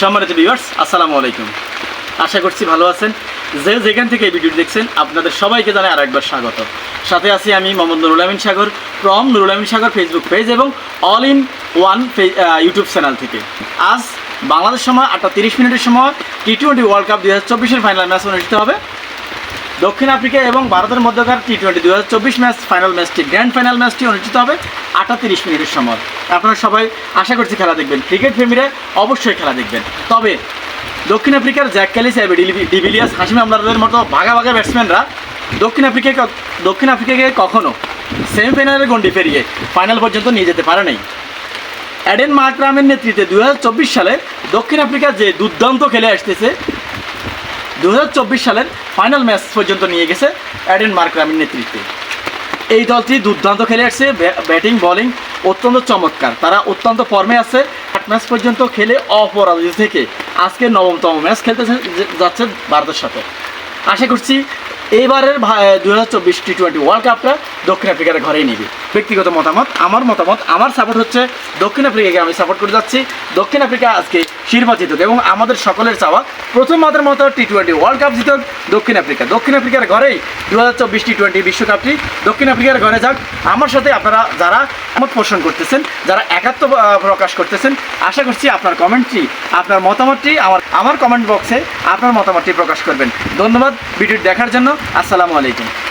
সম্মানিত ভিউয়ার্স আসসালামু আলাইকুম। আশা করছি ভালো আছেন। যে যেখান থেকে এই ভিডিওটি দেখছেন, আপনাদের সবাইকে জানাই আর একবার স্বাগত। সাথে আছি আমি Mohammad Nurul Amin Sagar from Nurul Amin Sagar Facebook page এবং all in one YouTube channel থেকে। আজ বাংলাদেশ সময় আটটা তিরিশ মিনিটের সময় টি টোয়েন্টি ওয়ার্ল্ড কাপ দু হাজার চব্বিশের ফাইনাল ম্যাচ অনুষ্ঠিত হবে। দক্ষিণ আফ্রিকা এবং ভারতের মধ্যকার টি টোয়েন্টি দু হাজার চব্বিশ ম্যাচ ফাইনাল ম্যাচটি গ্র্যান্ড ফাইনাল ম্যাচটি অনুষ্ঠিত হবে আটটা তিরিশ মিনিটের সময়। আপনারা সবাই আশা করছি খেলা দেখবেন। ক্রিকেট প্রেমীরা অবশ্যই খেলা দেখবেন। তবে দক্ষিণ আফ্রিকার জ্যাক ক্যালিস এবং ডিভিলিয়াস হাসিম আমলাদের মতো ভাগা ভাগা ব্যাটসম্যানরা দক্ষিণ আফ্রিকাকে দক্ষিণ আফ্রিকাকে কখনো সেমিফাইনালের গন্ডি পেরিয়ে ফাইনাল পর্যন্ত নিয়ে যেতে পারে নাই। অ্যাডেন মার্করামের নেতৃত্বে দু হাজার চব্বিশ সালে দক্ষিণ আফ্রিকা যে দুর্দান্ত খেলে আসতেছে দু হাজার চব্বিশ সালের ফাইনাল ম্যাচ পর্যন্ত নিয়ে গেছে অ্যাডেন মার্করামের নেতৃত্বে। এই দলটি দুর্দান্ত খেলে আসছে ব্যাটিং, বোলিং অত্যন্ত চমৎকার। তারা অত্যন্ত ফর্মে আছে। আট ম্যাচ পর্যন্ত খেলে অপরাজিত থেকে আজকে নবমতম ম্যাচ খেলতে যাচ্ছে ভারতের সাথে। আশা করছি এইবারের দু হাজার চব্বিশ টি টোয়েন্টি ওয়ার্ল্ড কাপটা দক্ষিণ আফ্রিকার ঘরেই নিবে। ব্যক্তিগত মতামত, আমার মতামত, আমার সাপোর্ট হচ্ছে দক্ষিণ আফ্রিকাকে আমি সাপোর্ট করে যাচ্ছি। দক্ষিণ আফ্রিকা আজকে শিরোপা জিতুক এবং আমাদের সকলের চাওয়া প্রথম প্রথমবারের মতো টি টোয়েন্টি ওয়ার্ল্ড কাপ জিতুক দক্ষিণ আফ্রিকা। দক্ষিণ আফ্রিকার ঘরেই দু হাজার চব্বিশ টি টোয়েন্টি বিশ্বকাপটি দক্ষিণ আফ্রিকার ঘরে যাক। আমার সাথে আপনারা যারা মত পোষণ করতেছেন, যারা একাত্ম প্রকাশ করতেছেন, আশা করছি আপনার কমেন্টটি, আপনার মতামতটি আমার আমার কমেন্ট বক্সে আপনার মতামতটি প্রকাশ করবেন। ধন্যবাদ ভিডিওটি দেখার জন্য। আসসালামু আলাইকুম।